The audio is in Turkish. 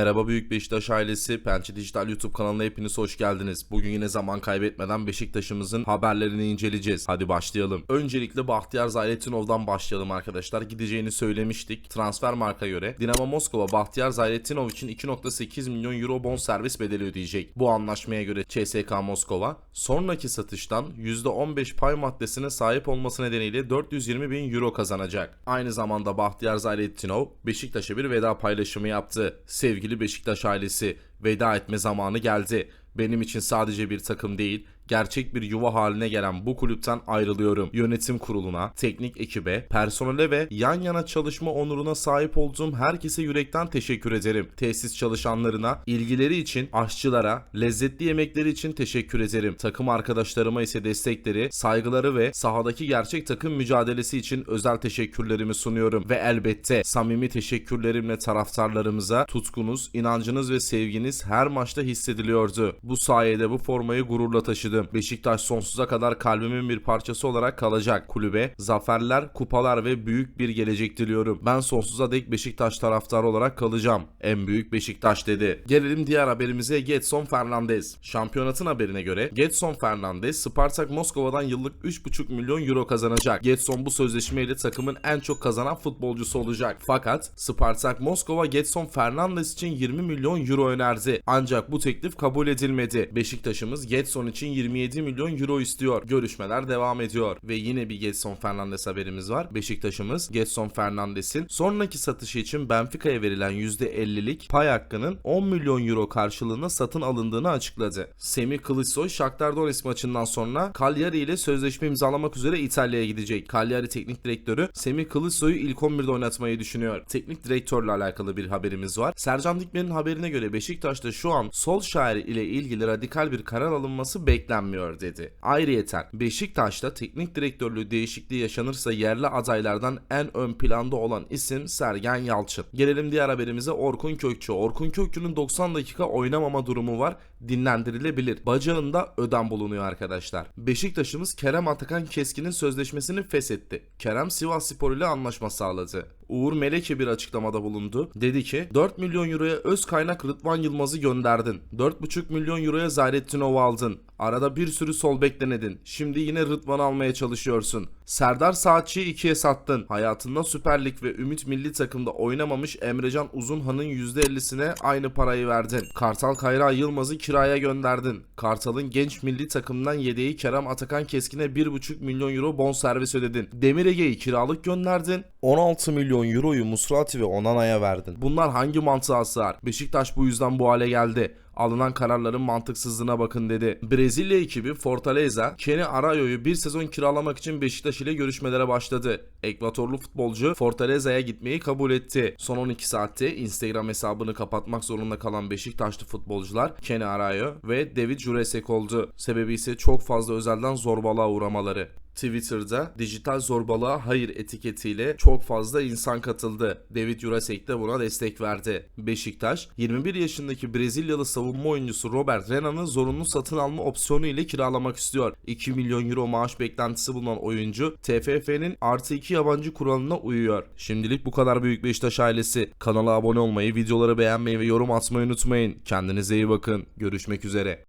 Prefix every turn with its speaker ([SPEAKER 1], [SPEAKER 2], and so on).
[SPEAKER 1] Merhaba Büyük Beşiktaş ailesi. Pençe Dijital YouTube kanalına hepiniz hoş geldiniz. Bugün yine zaman kaybetmeden Beşiktaş'ımızın haberlerini inceleyeceğiz. Hadi başlayalım. Öncelikle Bahtiyar Zayrettinov'dan başlayalım arkadaşlar. Gideceğini söylemiştik. Transfer marka göre Dinamo Moskova Bahtiyar Zayrettinov için 2.8 milyon euro bonservis bedeli ödeyecek. Bu anlaşmaya göre CSK Moskova sonraki satıştan %15 pay maddesine sahip olması nedeniyle 420 bin euro kazanacak. Aynı zamanda Bahtiyar Zayrettinov Beşiktaş'a bir veda paylaşımı yaptı. Sevgili Beşiktaş ailesi veda etme zamanı geldi. Benim için sadece bir takım değil, gerçek bir yuva haline gelen bu kulüpten ayrılıyorum. Yönetim kuruluna, teknik ekibe, personele ve yan yana çalışma onuruna sahip olduğum herkese yürekten teşekkür ederim. Tesis çalışanlarına, ilgileri için, aşçılara, lezzetli yemekleri için teşekkür ederim. Takım arkadaşlarıma ise destekleri, saygıları ve sahadaki gerçek takım mücadelesi için özel teşekkürlerimi sunuyorum. Ve elbette samimi teşekkürlerimle taraftarlarımıza tutkunuz, inancınız ve sevginiz her maçta hissediliyordu. Bu sayede bu formayı gururla taşıdım. Beşiktaş sonsuza kadar kalbimin bir parçası olarak kalacak. Kulübe, zaferler, kupalar ve büyük bir gelecek diliyorum. Ben sonsuza dek Beşiktaş taraftarı olarak kalacağım. En büyük Beşiktaş dedi. Gelelim diğer haberimize Getson Fernandez. Şampiyonatın haberine göre Getson Fernandez Spartak Moskova'dan yıllık 3,5 milyon euro kazanacak. Getson bu sözleşmeyle takımın en çok kazanan futbolcusu olacak. Fakat Spartak Moskova Getson Fernandez için 20 milyon euro önerdi. Ancak bu teklif kabul edilmedi. Beşiktaş'ımız Getson için 27 milyon euro istiyor. Görüşmeler devam ediyor. Ve yine bir Getson Fernandes haberimiz var. Beşiktaş'ımız Getson Fernandes'in sonraki satışı için Benfica'ya verilen %50'lik pay hakkının 10 milyon euro karşılığında satın alındığını açıkladı. Semih Kılıçsoy Shakhtar Donetsk maçından sonra Cagliari ile sözleşme imzalamak üzere İtalya'ya gidecek. Cagliari teknik direktörü Semih Kılıçsoy'u ilk 11'de oynatmayı düşünüyor. Teknik direktörle alakalı bir haberimiz var. Sercan Dikmen'in haberine göre Beşiktaş'ta şu an sol şair ile ilgili radikal bir karar alınması beklenmiyor dedi. Ayrıyeten Beşiktaş'ta teknik direktörlüğü değişikliği yaşanırsa yerli adaylardan en ön planda olan isim Sergen Yalçın. Gelelim diğer haberimize Orkun Kökçü. Orkun Kökçü'nün 90 dakika oynamama durumu var. Dinlendirilebilir. Bacağında ödem bulunuyor arkadaşlar. Beşiktaş'ımız Kerem Atakan Keskin'in sözleşmesini feshetti. Kerem Sivas Spor ile anlaşma sağladı. Uğur Meleke bir açıklamada bulundu. Dedi ki 4 milyon euroya öz kaynak Rıdvan Yılmaz'ı gönderdin. 4,5 milyon euroya Zayrettinov'u aldın. Arada bir sürü sol bek denedin. Şimdi yine Rıdvan almaya çalışıyorsun. Serdar Saatçı'yı ikiye sattın. Hayatında Süper Lig ve Ümit Milli takımda oynamamış Emrecan Uzunhan'ın %50'sine aynı parayı verdin. Kartal Kayra Yılmaz'ı kiraya gönderdin. Kartal'ın genç milli takımdan yedeği Kerem Atakan Keskin'e 1,5 milyon euro bonservis ödedin. Demir Ege'yi kiralık gönderdin. 16 milyon euroyu Musrati ve Onana'ya verdin. Bunlar hangi mantığa sığar? Beşiktaş bu yüzden bu hale geldi alınan kararların mantıksızlığına bakın dedi. Brezilya ekibi Fortaleza, Kenny Arayo'yu bir sezon kiralamak için Beşiktaş ile görüşmelere başladı. Ekvatorlu futbolcu Fortaleza'ya gitmeyi kabul etti. Son 12 saatte Instagram hesabını kapatmak zorunda kalan Beşiktaşlı futbolcular Kenny Arayo ve David Juresek oldu. Sebebi ise çok fazla özelden zorbalığa uğramaları. Twitter'da dijital zorbalığa hayır etiketiyle çok fazla insan katıldı. David Jurasek de buna destek verdi. Beşiktaş, 21 yaşındaki Brezilyalı savunma oyuncusu Robert Renan'ı zorunlu satın alma opsiyonu ile kiralamak istiyor. 2 milyon euro maaş beklentisi bulunan oyuncu TFF'nin artı 2 yabancı kuralına uyuyor. Şimdilik bu kadar Büyük Beşiktaş ailesi. Kanala abone olmayı, videoları beğenmeyi ve yorum atmayı unutmayın. Kendinize iyi bakın. Görüşmek üzere.